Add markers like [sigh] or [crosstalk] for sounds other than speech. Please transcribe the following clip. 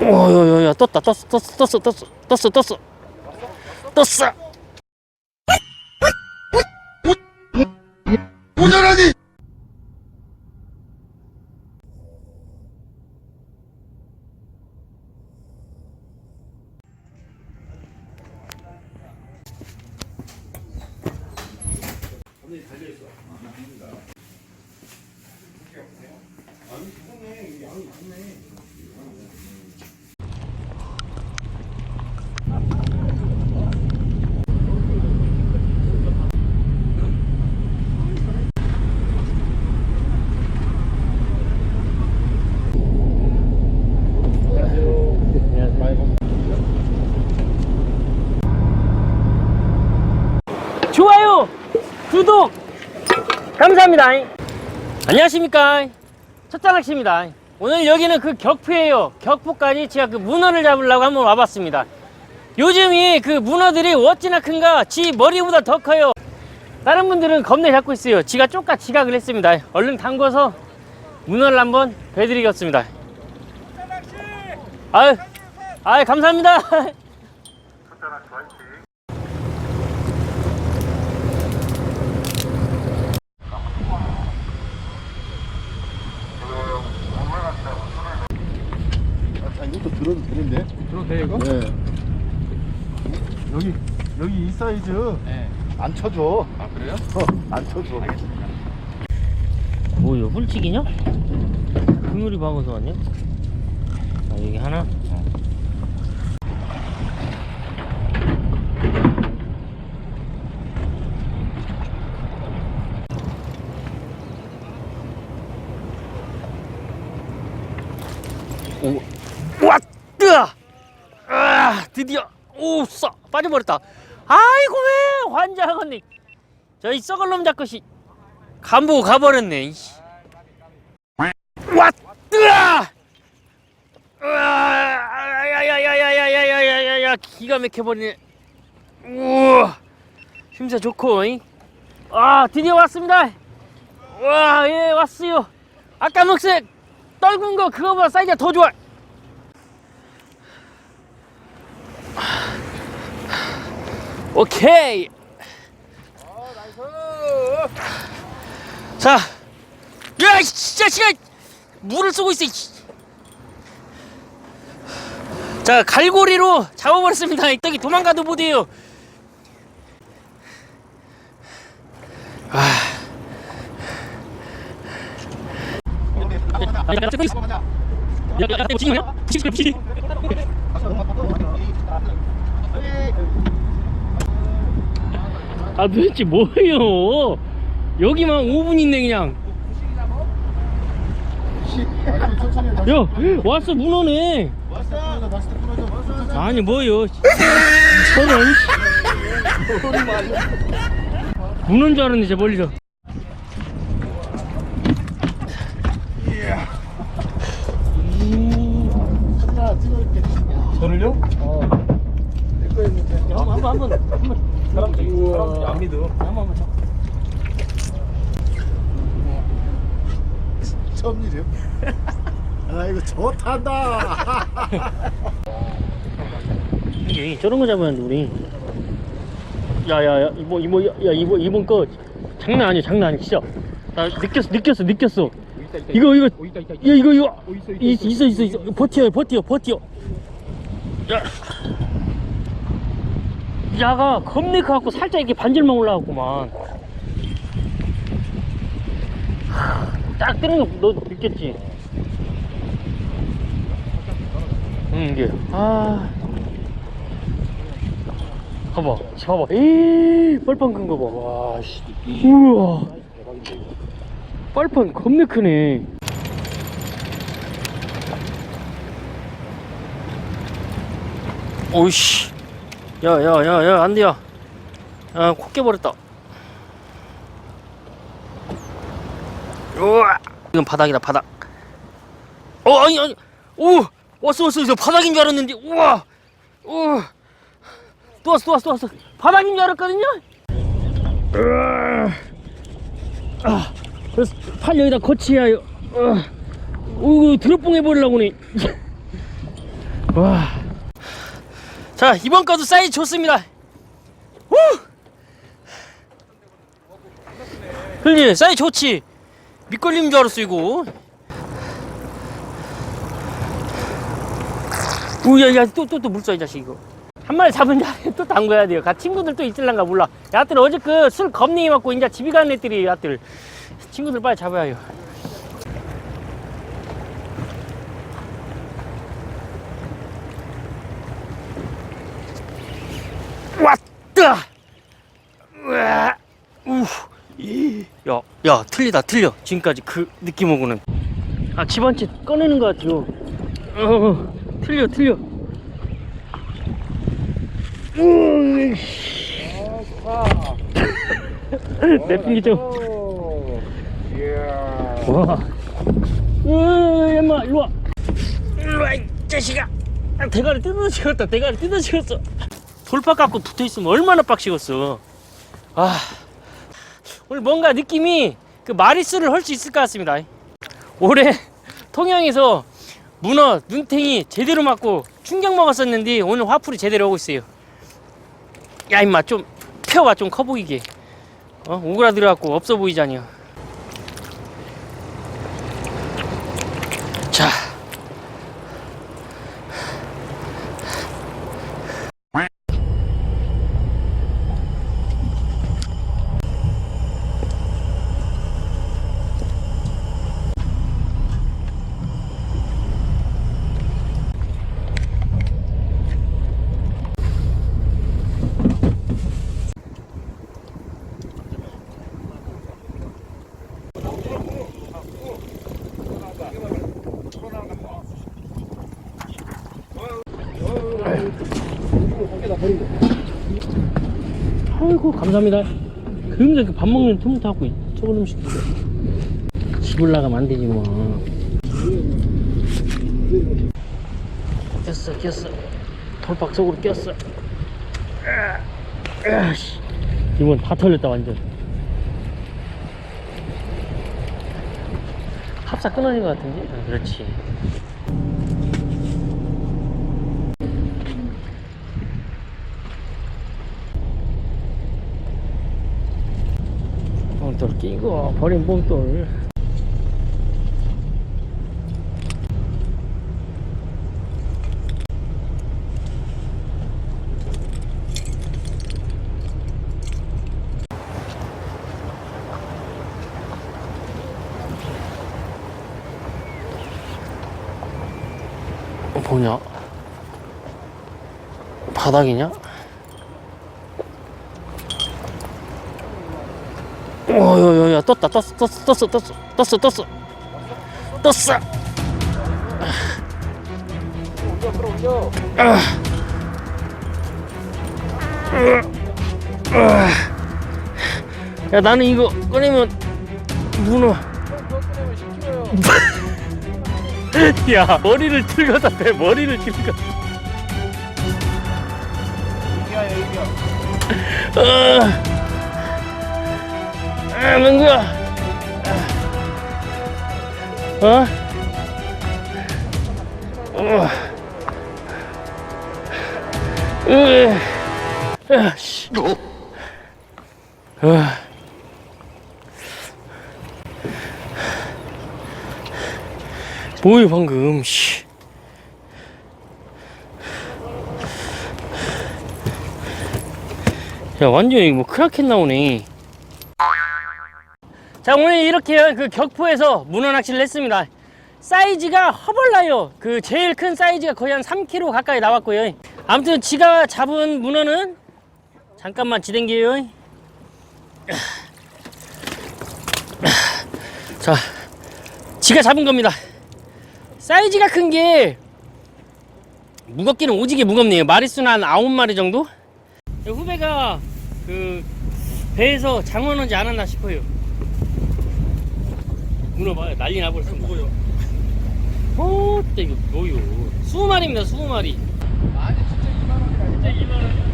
오야야야 떴다 떴어 떴어 떴어 떴어 떴어 떴어 떴어 오전하니 좋아요 구독 감사합니다. 안녕하십니까. 첫장낚시입니다. 오늘 여기는 그 격포예요. 격포까지 제가 그 문어를 잡으려고 한번 와봤습니다. 요즘이 그 문어들이 어찌나 큰가 지 머리보다 더 커요. 다른 분들은 겁내 잡고 있어요. 지가 쪼까 지각을 했습니다. 얼른 담궈서 문어를 한번 배드리겠습니다. 아유 아유 감사합니다 이것도 들어도 되는데? 들어도 돼 이거? 네. 여기 여기 이 사이즈 네. 안 쳐줘. 아 그래요? 어, 안 쳐줘. 뭐요 훌치기냐? 그물이 박아서 왔냐? 아 여기 하나? 오! 아, 드디어, 오, 싸, 빠져버렸다. 아이고, 왜, 환장하겠네. 저이 썩을 놈 잡고, 씨. 간보고 가버렸네. 이씨. 와, 뜨아! 야야야야야야야야야야야 기가 막혀버리네. 우와, 힘새 좋고, 잉? 아, 드디어 왔습니다. 와, 예, 왔어요. 아까 먹색 떨군 거 그거보다 사이즈가 더 좋아. 오케이. 자, 야, 이 진짜 시간 물을 쏘고 있어. 이 씨. 자, 갈고리로 잡아버렸습니다. 이 떡이 도망가도 못해요. 아. 아 도대체 뭐예요? 여기만 5분 있네 그냥. 야 왔어 문어네. 아니 뭐요? 저런. 문어인 줄 알았네 저 멀리서. 저를요? 어. 있는데. 한번 한번 한번 사람들이 사람들이 안 믿어. 한번 한번. 처음 일이요? 아 이거 좋단다. [laughs] 이게 저런 거돼 우리. 야야야 이모 이모 야 이모 이번 거 장난 아니야 장난 아니야 진짜. 나 느꼈어 느꼈어 느꼈어. 이거 이거 어. 야 이거 이거 어, 있어, 있어, 이- 있어. 있어 있어 있어 버텨 버텨 버텨 야 야가 겁내 커갖고 살짝 이렇게 반절만 올라갔구만. 하, 딱 뜨는 거 너 느꼈지? 응 이게. 아. 봐봐 봐봐. 에이 뻘판 큰 거봐. 와씨. 우와. 뻘판 겁내 크네. 오이씨 야 야 야 야 안돼야. 야코 깨버렸다. 우와. 이건 바닥이다 바닥. 어 아니 아니. 오 왔어 왔어 저 바닥인 줄 알았는데. 우와. 우와 또 왔어 또 왔어 또 왔어. 바닥인 줄 알았거든요. 아. 그래서 팔 여기다 거치야. 어. 오 드롭봉 해버리려고 네. [laughs] 와. 자, 이번 거도 사이즈 좋습니다. 후! 그지? 사이즈 좋지? 밑걸림인 줄 알았어, 이거. 우야, 야, 또, 또, 또 물써, 이 자식, 이거. 한 마리 잡은 자리에 또 담궈야 돼요. 가 친구들 또 있을란가 몰라. 야들 어제 그 술 겁내게 맞고 이제 집에 가는 애들이 야들. 친구들 빨리 잡아야 해요. 왔다! 우와! 우! 이. 야, 야, 틀리다, 틀려. 지금까지 그 느낌하고는. 아, 집안채 꺼내는 것 같아요. 어, 틀려, 틀려. 으이. 내핑 기 좀. 이야. 와. 으이, 엄마, 일로 와. 일로 와, 이 자식아. 아, 대가리 뜯어지겠다, 대가리 뜯어지겠어. 돌파 갖고 붙어 있으면 얼마나 빡시겠어. 아. 오늘 뭔가 느낌이 그 마리수를 할 수 있을 것 같습니다. 올해 [laughs] 통영에서 문어, 눈탱이 제대로 맞고 충격 먹었었는데 오늘 화풀이 제대로 하고 있어요. 야 임마 좀 펴봐 좀 커 보이게. 어 오그라들어갖고 없어 보이잖여. 자. 아이고 감사합니다. 이렇게 밥 먹는 틈부터 하고 저걸 음식 집을 나가면 안 되지 뭐. 꼈어 꼈어 돌박 속으로 꼈어. 아, 아, 씨. 이번 다 털렸다 완전. 합사 끊어진 것 같은데? 아, 그렇지. 봉돌 끼고 버린 봉돌 뭐냐 바닥이냐? 오야야야 떴다 떴어 떴어 떴어 떴어 떴어 떴어. 떴어. 야 나는 이거 꺼내면 문어. [laughs] 야 머리를 들거다 내 머리를 들거 아, 아, મં구야. 어? 어. 으. 야, 씨. 어. 뭐야 방금 씨. 야 완전히 뭐 크라켄 나오네 자 오늘 이렇게 그 격포에서 문어 낚시를 했습니다. 사이즈가 허벌나요. 그 제일 큰 사이즈가 거의 한 3kg 가까이 나왔고요. 아무튼 지가 잡은 문어는 잠깐만 지댕겨요. [clears throat] 자 지가 잡은 겁니다. 사이즈가 큰 게 무겁기는 오지게 무겁네요. 마리수는 한 9마리 정도? 후배가 그 배에서 장어 넣지 않았나 싶어요. 물어봐요. 난리 나버렸어. 뭐요? 어, 또 이거 뭐요? 20마리입니다. 20마리. 아니 진짜 2만 원이라. 진짜 2만 원.